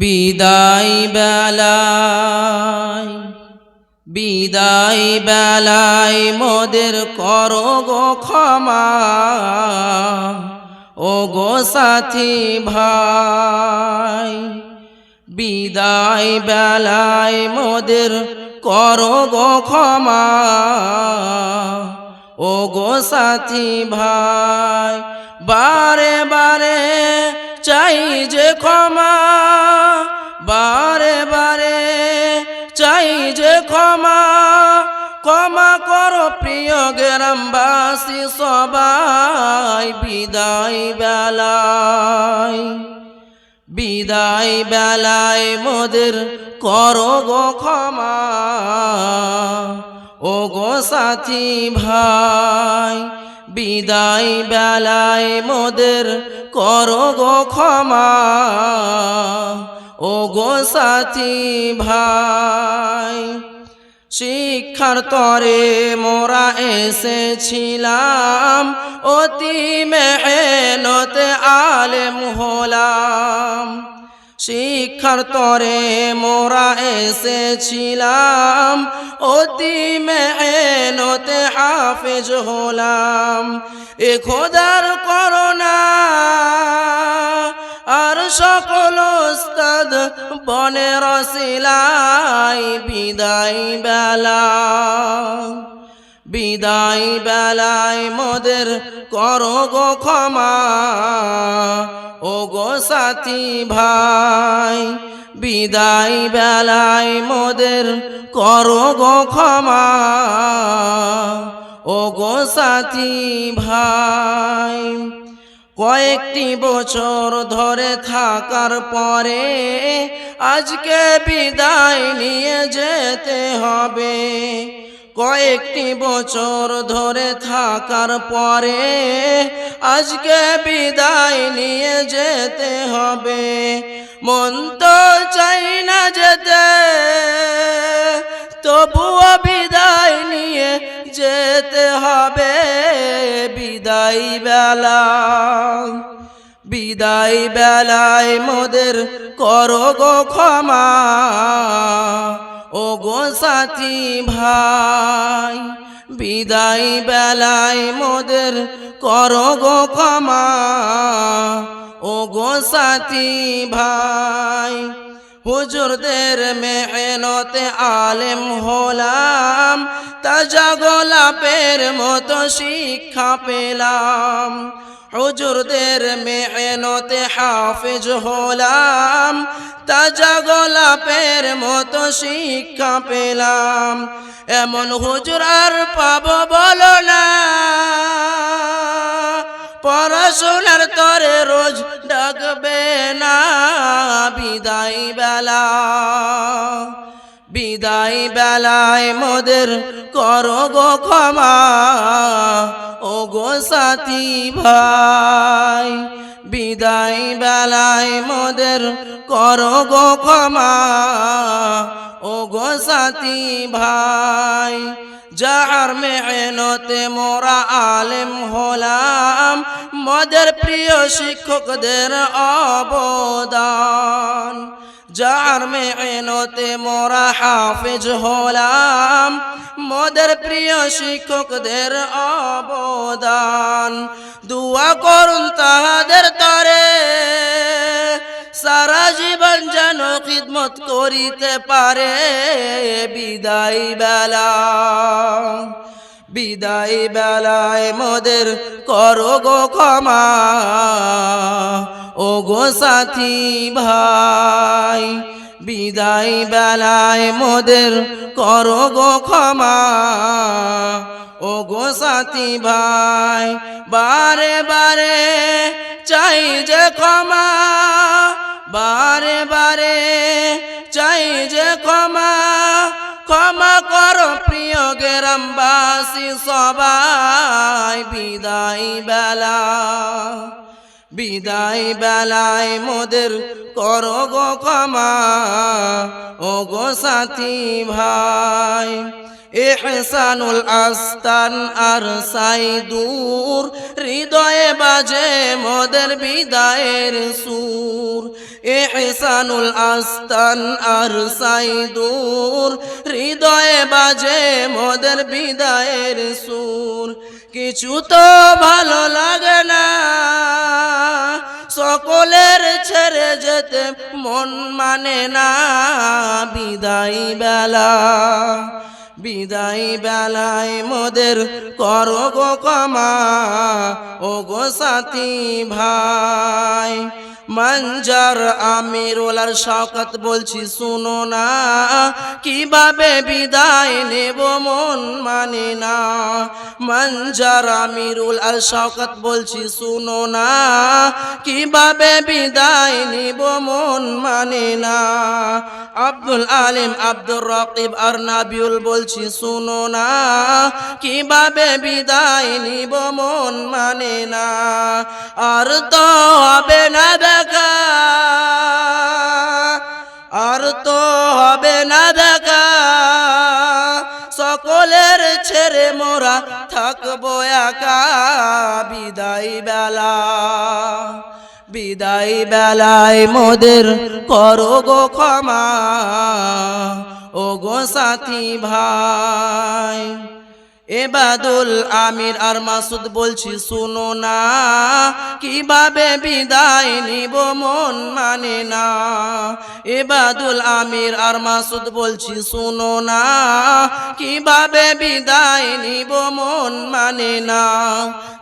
বিদায় বেলায় বিদায় বেলায় মোদের কর গো ক্ষমা। ও গো সাথী ভাই, বিদায় বেলায় মোদের কর গো ক্ষমা। ও গো সাথী ভাই, বারে বারে চাই যে ক্ষমা। বারে বারে চাই যে ক্ষমা ক্ষমা করো প্রিয় গ্রামবাসী সবাই। বিদায় বেলায় বিদায় বেলায় মোদের করো গো ক্ষমা। ও গো সাথী ভাই, বিদায় বেলায় মোদের করো গো ক্ষমা। ও গো সাথী ভাই, শিক্ষার তরে মোরা এসেছিলাম, অতি মেহনতে আলেম হলাম। শিক্ষার তরে মোরা এসেছিলাম, অতি মেহনতে হাফেজ হলাম। এ খোদার করোনা আর সকল ওস্তাদ, বনে রসিলাই বিদায় বেলা। বিদায় বেলায় মোদের করো গো ক্ষমা, ও গো সাথী ভাই। বিদায় বেলায় মোদের করো গো ক্ষমা, ও গো সাথী ভাই। কয়েকটি বছর ধরে থাকার পরে আজকে বিদায় নিয়ে যেতে হবে। কয়েকটি বছর ধরে থাকার পরে আজকে বিদায় নিয়ে যেতে হবে। মন তো চাই না যেতে। তবুও বিদায় নিয়ে যেতে হবে বিদায় বেলা। বিদায় বেলায় মোদের করো গো ক্ষমা। ও গো সাথী ভাই, বিদায় বেলায় মোদের করো গো ক্ষমা। ও গো সাথী ভাই হুজুরদের মেহনতে আলেম হলাম, তাজা গোলাপের মতো শিক্ষা পেলাম। হুজুরদের মেহনতে হাফিজ হলাম, তাজা গোলাপের মতো শিক্ষা পেলাম। এমন হুজুর আর পাব বলো না। পড়াশোনার তরে রোজ ডাকবে না। বিদায় বেলা, বিদায় বেলায় মোদের করো গো ক্ষমা। ও গো সাথী ভাই, বিদায় বেলায় মোদের করো গো ক্ষমা। ও গো সাথী ভাই যার মেহনতে মোরা আলেম হলাম, মদের প্রিয় শিক্ষকদের অবদান। যার মেহনতে মোরা হাফিজ হলাম, মদের প্রিয় শিক্ষকদের অবদান। দুয়া করুন তাহাদের তরে। সারা জীবন যেন খিদমত করিতে পারে। বিদায় বেলা, বিদায় বেলায় মোদের করো গো ক্ষমা। ও গো সাথী ভাই, বিদায় বেলায় মোদের করো গো ক্ষমা। ও গো সাথী ভাই, বারে বারে চাই যে ক্ষমা। বারে বারে চাই যে ক্ষমা ক্ষমা করো প্রিয় গ্রামবাসী সবাই। বিদায় বেলা, বিদায় বেলায় মোদের করো গো ক্ষমা। ও গো সাথী ভাই, এহসানুল আস্তান আর সাইদুর, হৃদয়ে বাজে মোদের বিদায়ের সুর। এহসানুল আস্তান আর সাইদুর। হৃদয়ে বাজে মোদের বিদায়ের সুর। কিছু তো ভালো লাগে না, সকলের ছেড়ে যেতে মন মানে না। বিদায় বেলা, বিদায় বেলায় মোদের করো গো কমা ও গো সাথী ভাই মঞ্জার আমিরুলার শওকত বলছি, শুনো না, কীভাবে বিদায় নেব মন মানে না? মঞ্জার আমিরুল আর শওকত বলছি, শুনো না, কীভাবে বিদায় নিব মন মানে না? আব্দুল আলিম আব্দুর রকিব আর নাবিউল বলছি, শুনো না, কীভাবে বিদায় নিব মন মানে না? আর তো হবে না দেখা। আর তো হবে না দেখা। সকলের ছেড়ে মোরা থাকব একা। বিদায় বেলা, বিদায় বেলায় মোদের করো গো ক্ষমা। ও গো সাথী ভাই। এবাদুল আমির আর মাসুদ বলছি, শুনো না, কীভাবে বিদায় নিব মন মানে না? এবাদুল আমির আর মাসুদ বলছি, শুনো না, কীভাবে বিদায় নিব মন মানে না?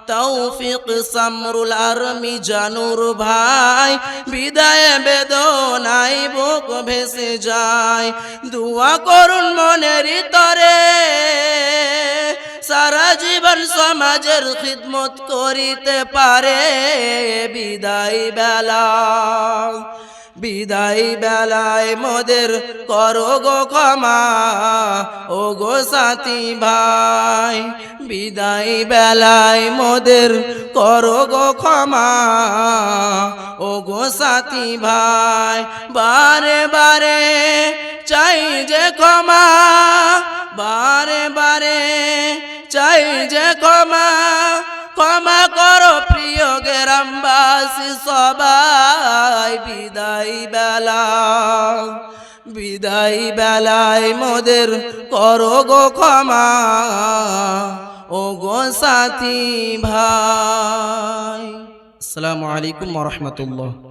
তৌফিক সামরুল আর মিজানুর ভাই, বিদায় বেদনাই বুক ভেসে যায়। দুয়া করুন মনের তরে। সারা জীবন সমাজের খিদমত করিতে পারে। বিদায় বেলা, বিদায় বেলায় মোদের করো গো ক্ষমা, ও গো সাথী ভাই। বিদায় বেলায় মোদের করো গো ক্ষমা, ও গো সাথী ভাই। বারে বারে চাই যে ক্ষমা, বারে বারে চাই যে ক্ষমা ক্ষমা করো প্রিয় গ্রামবাসী সবাই। বিদায় বেলা, বিদায় বেলায় মোদের করো গো ক্ষমা। ও গো সাথী ভাই। আসসালামু আলাইকুম রহমতুল্লাহ।